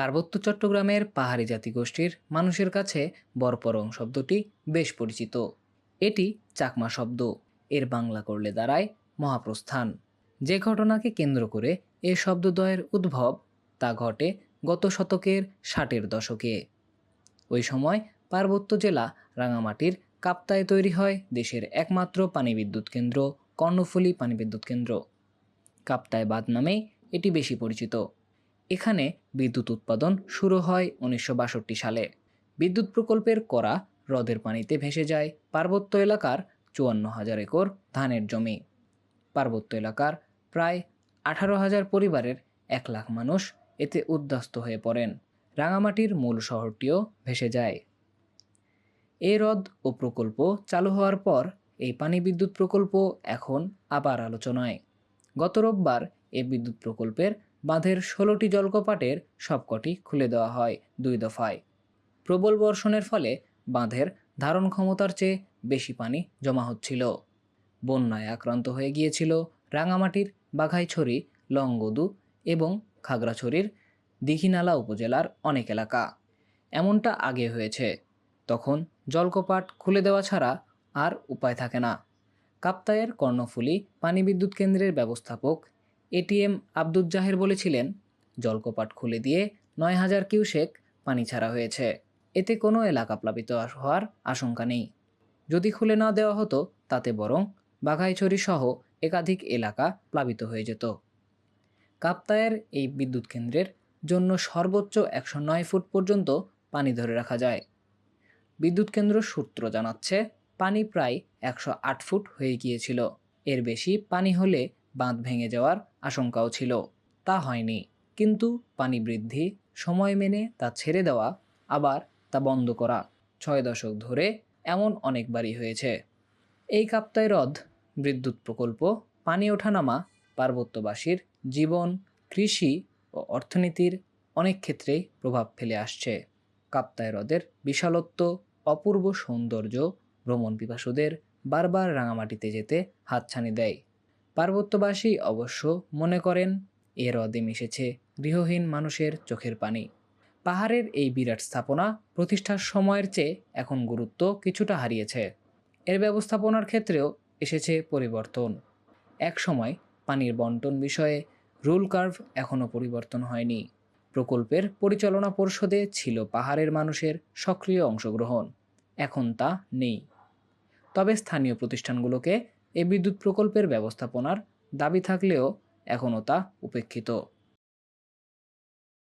পার্বত্য চট্টগ্রামের পাহাড়ি জাতিগোষ্ঠীর মানুষের কাছে বরপরং শব্দটি বেশ পরিচিত। এটি চাকমা শব্দ। এর বাংলা করলে দাঁড়ায় মহাপ্রস্থান। যে ঘটনাকে কেন্দ্র করে এ শব্দদ্বয়ের উদ্ভব, তা ঘটে গত শতকের ষাটের দশকে। ওই সময় পার্বত্য জেলা রাঙামাটির কাপ্তায় তৈরি হয় দেশের একমাত্র পানি বিদ্যুৎ কেন্দ্র, কর্ণফুলী পানি বিদ্যুৎ কেন্দ্র। কাপ্তায় বাঁধ নামেই এটি বেশি পরিচিত। এখানে বিদ্যুৎ উৎপাদন শুরু হয় উনিশশো বাষট্টি সালে। বিদ্যুৎ প্রকল্পের করা হ্রদের পানিতে ভেসে যায় পার্বত্য এলাকার চুয়ান্ন হাজার একর ধানের জমি। পার্বত্য এলাকার প্রায় আঠারো হাজার পরিবারের এক লাখ মানুষ এতে উদ্বাস্ত হয়ে পড়েন। রাঙামাটির মূল শহরটিও ভেসে যায়। এই হ্রদ ও প্রকল্প চালু হওয়ার পর এই পানি বিদ্যুৎ প্রকল্প এখন আবার আলোচনায়। গত রোববার এই বিদ্যুৎ প্রকল্পের বাঁধের ষোলোটি জলকপাটের সবকটি খুলে দেওয়া হয় দুই দফায়। প্রবল বর্ষণের ফলে বাঁধের ধারণ ক্ষমতার চেয়ে বেশি পানি জমা হচ্ছিল। বন্যায় আক্রান্ত হয়ে গিয়েছিল রাঙামাটির বাঘাইছড়ি, লংগদু এবং খাগড়াছড়ির দীঘিনালা উপজেলার অনেক এলাকা। এমনটা আগে হয়েছে। তখন জলকপাট খুলে দেওয়া ছাড়া আর উপায় থাকে না। কাপ্তায়ের কর্ণফুলী পানি বিদ্যুৎ কেন্দ্রের ব্যবস্থাপক এটিএম আব্দুল জাহের বলেছিলেন, জলকপাট খুলে দিয়ে নয় হাজার কিউসেক পানি ছাড়া হয়েছে। এতে কোনো এলাকা প্লাবিত হওয়ার আশঙ্কা নেই। যদি খুলে না দেওয়া হতো, তাতে বরং বাঘাইছড়ি সহ একাধিক এলাকা প্লাবিত হয়ে যেত। কাপ্তায়ের এই বিদ্যুৎ কেন্দ্রের জন্য সর্বোচ্চ একশো নয় ফুট পর্যন্ত পানি ধরে রাখা যায়। বিদ্যুৎ কেন্দ্র সূত্র জানাচ্ছে, পানি প্রায় একশো আট ফুট হয়ে গিয়েছিল। এর বেশি পানি হলে বাঁধ ভেঙে যাওয়ার আশঙ্কাও ছিল। তা হয়নি। কিন্তু পানি বৃদ্ধি, সময় মেনে তা ছেড়ে দেওয়া, আবার তা বন্ধ করা ছয় দশক ধরে এমন অনেকবারই হয়েছে। এই কাপ্তাই হ্রদ, বিদ্যুৎ প্রকল্প, পানি ওঠানামা, পার্বত্যবাসীর জীবন, কৃষি ও অর্থনীতির অনেক ক্ষেত্রেই প্রভাব ফেলে আসছে। কাপ্তাই হ্রদের বিশালত্ব, অপূর্ব সৌন্দর্য ভ্রমণ পিপাসুদের বারবার রাঙামাটিতে যেতে হাতছানি দেয়। পার্বত্যবাসী অবশ্য মনে করেন, এ হ্রদে মিশেছে গৃহহীন মানুষের চোখের পানি। পাহাড়ের এই বিরাট স্থাপনা প্রতিষ্ঠার সময়ের চেয়ে এখন গুরুত্ব কিছুটা হারিয়েছে। এর ব্যবস্থাপনার ক্ষেত্রেও এসেছে পরিবর্তন। এক সময় পানির বন্টন বিষয়ে রুল কার্ভ এখনও পরিবর্তন হয়নি। প্রকল্পের পরিচালনা পর্ষদে ছিল পাহাড়ের মানুষের সক্রিয় অংশগ্রহণ। এখন তা নেই। তবে স্থানীয় প্রতিষ্ঠানগুলোকে এ বিদ্যুৎ প্রকল্পের ব্যবস্থাপনার দাবি থাকলেও এখনও তা উপেক্ষিত।